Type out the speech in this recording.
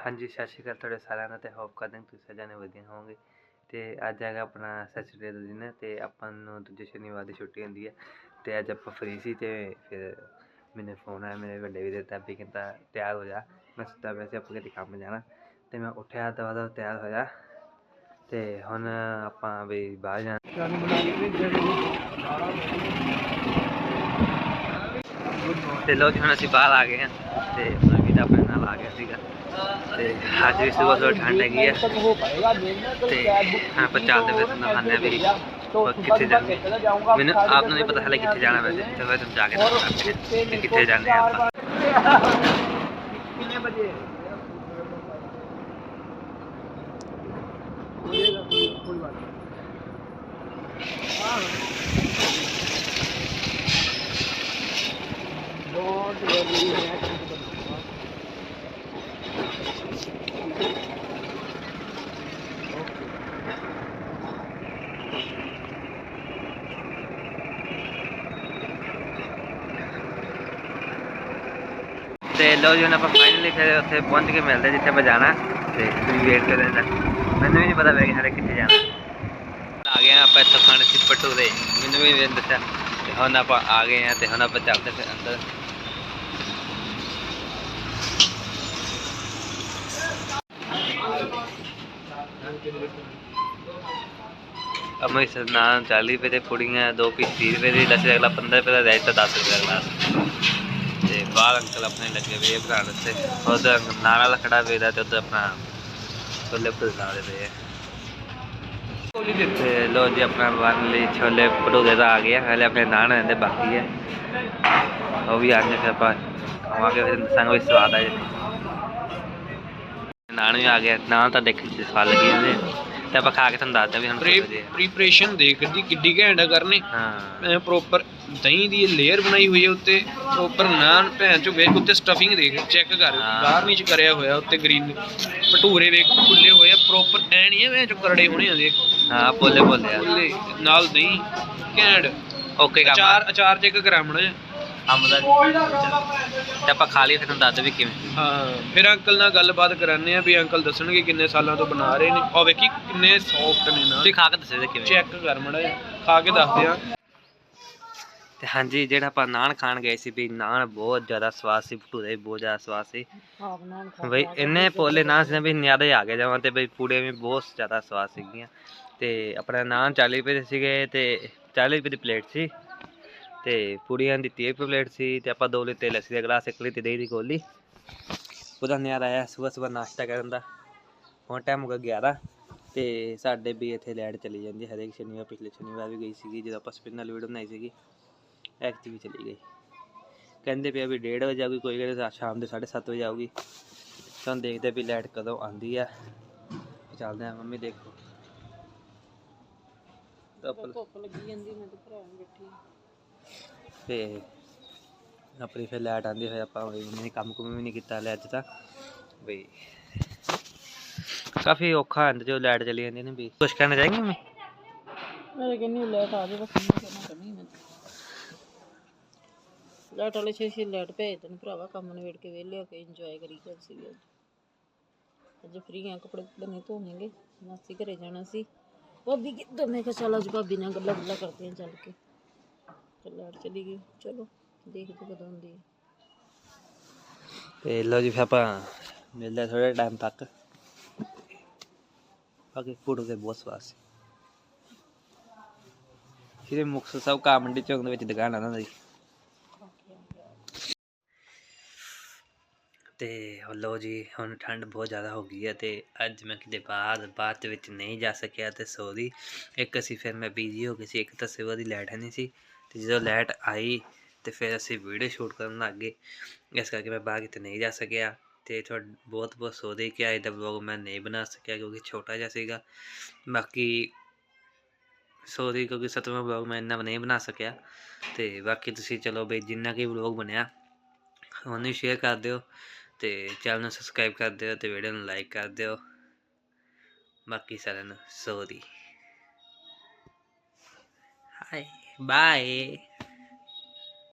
ਹਾਂਜੀ ਸਤਿ ਸ਼੍ਰੀ ਅਕਾਲ ਤੁਹਾਡੇ ਸਾਰਿਆਂ ਦਾ ਤੇ ਹੋਪ ਕਰਦੇ ਹਾਂ ਤੁਸੀਂ ਸਾਰੇ ਜਾਣੇ ਵਧੀਆ ਹੋਵੋਗੇ। ਤੇ ਅੱਜ ਹੈਗਾ ਆਪਣਾ ਸੈਚਰਡੇ ਦਾ ਦਿਨ ਤੇ ਆਪਾਂ ਨੂੰ ਦੂਜੇ ਸ਼ਨੀਵਾਰ ਦੀ ਛੁੱਟੀ ਹੁੰਦੀ ਹੈ। ਤੇ ਅੱਜ ਆਪਾਂ ਫ੍ਰੀ ਸੀ ਤੇ ਫਿਰ ਮੈਨੂੰ ਫੋਨ ਆਇਆ ਮੇਰੇ ਵੱਡੇ ਵੀਰ ਦਾ ਵੀ ਕਹਿੰਦਾ ਤਿਆਰ ਹੋ ਜਾ। ਮੈਂ ਸੁੱਤਾ ਪਿਆ ਸੀ ਆਪਾਂ ਕਿਤੇ ਕੰਮ ਜਾਣਾ। ਤੇ ਮੈਂ ਉੱਠਿਆ ਦਵਾ ਦਵਾ ਤਿਆਰ ਹੋਇਆ ਤੇ ਹੁਣ ਆਪਾਂ ਵੀ ਬਾਹਰ ਜਾਣਾ। ਤੇ ਲੋ ਜੀ ਹੁਣ ਅਸੀਂ ਬਾਹਰ ਆ ਗਏ ਹਾਂ। ਤੇ ਆਪਣਾ ਵੀਰ ਆਪਣੇ ਨਾਲ ਆ ਗਿਆ ਸੀਗਾ ਤੇ ਅੱਜ ਵੀ ਸਵੇਰ ਸਵੇਰ ਠੰਡ ਹੈਗੀ ਹੈ ਤੇ ਹਾਂ ਆਪਾਂ ਚੱਲਦੇ ਪਏ ਤੁਹਾਨੂੰ ਖਾਣੇ ਵੀ ਆਪਾਂ ਕਿੱਥੇ ਜਾਣਾ ਮੈਨੂੰ ਆਪ ਨੂੰ ਨਹੀਂ ਪਤਾ ਹਲੇ ਕਿੱਥੇ ਜਾਣਾ ਵੈਸੇ ਤੇ ਮੈਂ ਤੁਹਾਨੂੰ ਜਾ ਕੇ ਦੱਸਾਂਗਾ ਕਿ ਕਿੱਥੇ ਜਾਣਾ ਆਪਾਂ ਕਿੰਨੇ ਵਜੇ ਕੋਈ ਬਾਤ ਡੋਂਟ ਵਰੀ ਮੈਂ ਤੇ ਲੋ ਜੀ, ਹੁਣ ਆਪਾਂ ਫਾਈਨਲੀ ਫਿਰ ਉੱਥੇ ਪਹੁੰਚ ਕੇ ਮਿਲਦੇ ਜਿੱਥੇ ਆਪਾਂ ਜਾਣਾ। ਤੇ ਤੁਸੀਂ ਵੇਟ ਕਰ ਲੈਣਾ ਮੈਨੂੰ ਵੀ ਨਹੀਂ ਪਤਾ ਪਿਆ ਹਲੇ ਕਿੱਥੇ ਜਾਣਾ। ਆ ਗਏ ਆਪਾਂ ਇੱਥੋਂ ਖਾਣ ਸੀ ਭਟੂਰੇ ਮੈਨੂੰ ਵੀ ਨਹੀਂ ਦੱਸਿਆ। ਤੇ ਹੁਣ ਆਪਾਂ ਆ ਗਏ ਹਾਂ ਤੇ ਹੁਣ ਆਪਾਂ ਚੱਲਦੇ ਫਿਰ ਅੰਦਰ। ਅਮੇ ਸਨਾਨ 40 ਰੁਪਏ ਦੇ ਪੁੜੀਆਂ, ਦੋ ਪੀਸ 30 ਰੁਪਏ ਦੀ ਲੱਸੀ ਅਗਲਾ 15 ਰੁਪਏ ਦਾ ਰਾਇਤਾ 10 ਰੁਪਏ ਦਾ ਗਲਾਸ ਤੇ ਬਾਹਰ ਅੰਕਲ ਆਪਣੇ ਲੱਗੇ ਵੇ ਬਣਾਉਣ ਵਾਸਤੇ। ਉਧਰ ਨਾਨਾ ਦਾ ਵੇਦਾ ਤੇ ਉਧਰ ਆਪਣਾ ਛੋਲੇ ਭਟੂਰੇ ਬਣਾ ਰਹੇ ਤੇ ਲੋ ਜੀ, ਆਪਣਾ ਬਣ ਲਈ ਛੋਲੇ ਭਟੂਰੇ ਦਾ ਆ ਗਿਆ ਹਲੇ ਆਪਣੇ ਨਾਨ ਰਹਿੰਦੇ ਬਾਕੀ ਹੈ ਉਹ ਵੀ ਆ ਗਏ ਫਿਰ ਆਪਾਂ ਖਾਵਾਂਗੇ, ਫਿਰ ਦੱਸਾਂਗੇ ਵੀ ਸਵਾਦ ਆ ਜੇ ਨਾਨ ਵੀ ਆ ਗਿਆ ਨਾਨ ਤਾਂ ਦੇਖਣ ਚ ਸਵਾਦ ਲੱਗੀ ਜਾਂਦੇ ਤੇ ਆਪਾਂ ਖਾ ਕੇ ਤੁਹਾਨੂੰ ਦੱਸਦੇ ਹਾਂ ਵੀ ਹੁਣ ਕਿਹੋ ਜਿਹੇ ਆ। ਪ੍ਰੀਪਰੇਸ਼ਨ ਦੇਖ ਦੀ ਕਿੱਡੀ ਘੈਂਟ ਆ ਕਰਨੀ। ਹਾਂ। ਐ ਪ੍ਰੋਪਰ ਦਹੀਂ ਦੀ ਲੇਅਰ ਬਣਾਈ ਹੋਈ ਹੈ ਉੱਤੇ ਪ੍ਰੋਪਰ ਨਾਨ ਭੈਣ ਚੋ ਵੇਖ ਉੱਤੇ ਸਟਫਿੰਗ ਦੇਖ ਚੈੱਕ ਕਰ ਹਾਂ। ਗਾਰਨਿਸ਼ ਕਰਿਆ ਹੋਇਆ ਉੱਤੇ ਗ੍ਰੀਨ ਭਟੂਰੇ ਵੇਖ ਖੁੱਲੇ ਹੋਏ ਆ ਪ੍ਰੋਪਰ ਐ ਨਹੀਂ ਐ ਭੈਣ ਚੋ ਕਰੜੇ ਹੋਣੇ ਆ ਦੇਖ। ਹਾਂ ਬੋਲੇ ਬੋਲੇ ਆ। ਖੁੱਲੇ ਨਾਲ ਦਹੀਂ ਘੈਂਟ। ਓਕੇ ਕੰਮ ਆ। ਅਚਾਰ ਅਚਾਰ ਚੈੱਕ ਕਰਾ ਮੜਾ ਅੰਬ ਦਾ ਤੇ ਆਪਾਂ ਖਾ ਲਈ ਫਿਰ ਤੁਹਾਨੂੰ ਦੱਸ ਦੇ ਵੀ ਕਿਵੇਂ। ਹਾਂ ਫਿਰ ਅੰਕਲ ਨਾਲ ਗੱਲਬਾਤ ਕਰਾਨੇ ਆ ਵੀ ਅੰਕਲ ਦੱਸਣਗੇ ਕਿੰਨੇ ਸਾਲਾਂ ਤੋਂ ਬਣਾ ਰਹੇ ਨੇ। ਉਹ ਵੇਖੀ ਕਿੰਨੇ ਸੌਫਟ ਨੇ ਨਾ। ਤੁਸੀਂ ਖਾ ਕੇ ਦੱਸੋ ਵੀ ਕਿਵੇਂ। ਚੈੱਕ ਕਰ ਮੜਾ ਖਾ ਕੇ ਦੱਸਦੇ ਆ ਤੇ ਹਾਂਜੀ ਜਿਹੜਾ ਆਪਾਂ ਨਾਨ ਖਾਣ ਗਏ ਸੀ ਵੀ ਨਾਨ ਬਹੁਤ ਜ਼ਿਆਦਾ ਸਵਾਦ ਸੀ ਭਟੂਰੇ ਵੀ ਬਹੁਤ ਜ਼ਿਆਦਾ ਸਵਾਦ ਸੀ। ਬਈ ਇੰਨੇ ਪੋਲੇ ਨਾਨ ਸੀ ਨਾ ਵੀ ਨਿਆਦੇ ਆ ਗਏ ਜਾਵਾਂ ਤੇ ਬਈ ਪੂੜੇ ਵੀ ਬਹੁਤ ਜ਼ਿਆਦਾ ਸਵਾਦ ਸੀਗੀਆਂ। ਤੇ ਆਪਣਾ ਨਾਨ 40 ਰੁਪਏ ਦੇ ਸੀਗੇ ਤੇ 40 ਰੁਪਏ ਦੀ ਪਲੇਟ ਸੀ। ਤੇ ਪੂੜੀਆਂ ਦਿੱਤੀ ਇੱਕ ਪਲੇਟ ਸੀ ਤੇ ਆਪਾਂ ਦੋ ਲਿੱਤੇ ਲੱਸੀ ਦਾ ਗਲਾਸ ਇੱਕ ਲਿੱਤੇ ਦਹੀਂ ਦੀ ਗੋਲੀ। ਉਹਦਾ ਨਿਆਰਾ ਆਇਆ ਸਵੇਰ ਸਵੇਰ ਨਾਸ਼ਤਾ ਕਰਨ ਦਾ। ਹੁਣ ਟਾਈਮ ਹੋ ਗਿਆ 11 ਤੇ ਸਾਡੇ ਵੀ ਇੱਥੇ ਲਾਈਟ ਚਲੀ ਜਾਂਦੀ ਹਰੇਕ ਸ਼ਨੀਵਾਰ, ਪਿਛਲੇ ਸ਼ਨੀਵਾਰ ਵੀ ਗਈ ਸੀਗੀ, ਜਦੋਂ ਆਪਾਂ ਸਪਿਨ ਵਾਲੀ ਵੀਡੀਓ ਬਣਾਈ ਸੀਗੀ ਐਕਟਿਵ ਵੀ ਚਲੀ ਗਈ। ਕਹਿੰਦੇ ਪਿਆ ਵੀ 1:30 ਵਜੇ ਆਊਗੀ, ਕੋਈ ਕਹਿੰਦੇ ਸ਼ਾਮ ਦੇ 7:30 ਵਜੇ ਆਊਗੀ। ਤੁਹਾਨੂੰ ਦੇਖਦੇ ਵੀ ਲਾਈਟ ਕਦੋਂ ਆਂਦੀ ਆ। ਚੱਲਦੇ ਆ ਮੰਮੀ, ਦੇਖੋ। ਧੁੱਪ ਲੱਗੀ ਜਾਂਦੀ, ਮੈਂ ਤੇ ਭਰਾ ਬੈਠੀ ਤੇ ਆਪਣੀ ਫਿਰ ਲਾਈਟ ਆਂਦੀ ਹੋਏ ਆਪਾਂ ਵੀ ਮੰਮੀ ਕੰਮ ਕੁਮ ਵੀ ਨਹੀਂ ਕੀਤਾ ਹਲੇ ਅੱਜ ਤਾਂ। ਬਈ ਕਾਫੀ ਔਖਾ ਹੁੰਦਾ ਜੋ ਲਾਈਟ ਚਲੀ ਜਾਂਦੀ ਨੇ ਵੀ ਕੁਛ ਕਹਿਣਾ ਚਾहेंगे ਮੰਮੀ ਮੈਂ ਕਹਿੰਨੀ ਲੈਟ ਆ ਜਾਵੇ ਬਸ ਮੈਂ ਕਰਨਾ ਕਰਨੀ ਮੈਂ ਲੈਟ ਵਾਲੇ ਛੇ ਛੇ ਲੈਟ ਭੇਜ ਦੇਣ ਭਰਾਵਾ, ਕੰਮ ਨਿਬੇੜ ਕੇ ਵਿਹਲੇ ਹੋ ਕੇ ਇੰਜੋਏ ਕਰੀ ਕਰ ਸੀ ਅੱਜ। ਅੱਜ ਫ੍ਰੀ ਆ ਕੱਪੜੇ ਕੁਪੜੇ ਨਹੀਂ ਧੋਣੇਗੇ। ਮਾਸੀ ਘਰੇ ਜਾਣਾ ਸੀ। ਭਾਬੀ ਕਿੱਦਾਂ? ਮੈਂ ਕਿਹਾ ਚੱਲ ਅੱਜ ਭਾਬੀ ਨਾਲ ਗੱਲਾਂ ਗੁੱਲਾਂ ਕਰਦੇ ਆ ਚੱਲ ਕੇ। ਤੇ ਚਲੀ ਗਈ। ਚਲੋ, ਦੇਖਦੇ ਕਦੋਂ ਹੁੰਦੀ ਹੈ। ਤੇ ਲਓ ਜੀ ਫਿਰ ਆਪਾਂ ਮਿਲਦੇ ਥੋੜੇ ਟਾਈਮ ਤੱਕ। ਬਾਕੀ ਫੋਟੋ ਤੇ ਬਹੁਤ ਸਵਾਦ ਸੀ। ਜਿਹੜੇ ਮੁਕਤਸਰ ਸਾਹਿਬ ਕਾ ਚੌਂਕ ਦੇ ਵਿੱਚ ਦੁਕਾਨ ਆ ਨਾ ਦੀ ਤੇ ਲਓ ਜੀ, ਹੁਣ ਠੰਡ ਬਹੁਤ ਜ਼ਿਆਦਾ ਹੋ ਗਈ ਹੈ ਤੇ ਅੱਜ ਮੈਂ ਕਿਤੇ ਬਾਹਰ, ਬਾਅਦ ਦੇ ਵਿੱਚ ਨਹੀਂ ਜਾ ਸਕਿਆ ਤੇ ਸੋਰੀ ਇੱਕ ਅਸੀਂ ਫਿਰ ਮੈਂ ਬਿਜ਼ੀ ਹੋ ਗਈ ਸੀ, ਇੱਕ ਤਾਂ ਸਵੇਰ ਦੀ ਲਾਈਟ ਹੈ ਨਹੀਂ ਸੀ। ਤੇ ਜਦੋਂ ਲਾਈਟ ਆਈ ਤੇ ਫਿਰ ਅਸੀਂ ਵੀਡੀਓ ਸ਼ੂਟ ਕਰਨ ਲੱਗ ਗਏ। ਇਸ ਕਰਕੇ ਮੈਂ ਬਾਹਰ ਕਿਤੇ ਨਹੀਂ ਜਾ ਸਕਿਆ ਤੇ ਤੁਹਾਡਾ, ਬਹੁਤ ਬਹੁਤ ਸੋਰੀ ਕਿ ਅੱਜ ਦਾ ਵਲੌਗ ਮੈਂ ਨਹੀਂ ਬਣਾ ਸਕਿਆ ਕਿਉਂਕਿ ਛੋਟਾ ਜਿਹਾ ਸੀਗਾ। ਬਾਕੀ ਸੋਰੀ ਕਿਉਂਕਿ ਸਤਵਾਂ ਵਲੌਗ ਮੈਂ ਇੰਨਾ ਨਹੀਂ ਬਣਾ ਸਕਿਆ। ਤੇ ਬਾਕੀ ਤੁਸੀਂ ਚਲੋ ਬਈ ਜਿੰਨਾ ਕੀ ਵਲੌਗ ਬਣਿਆ ਉਹਨੂੰ ਸ਼ੇਅਰ ਕਰ ਦਿਓ ਤੇ ਚੈਨਲ ਨੂੰ ਸਬਸਕ੍ਰਾਈਬ ਕਰ ਦਿਓ ਤੇ ਵੀਡੀਓ ਨੂੰ ਲਾਈਕ ਕਰ ਦਿਓ। ਬਾਕੀ ਸਾਰਿਆਂ ਨੂੰ ਸੋਰੀ ਹਾਏ Bye.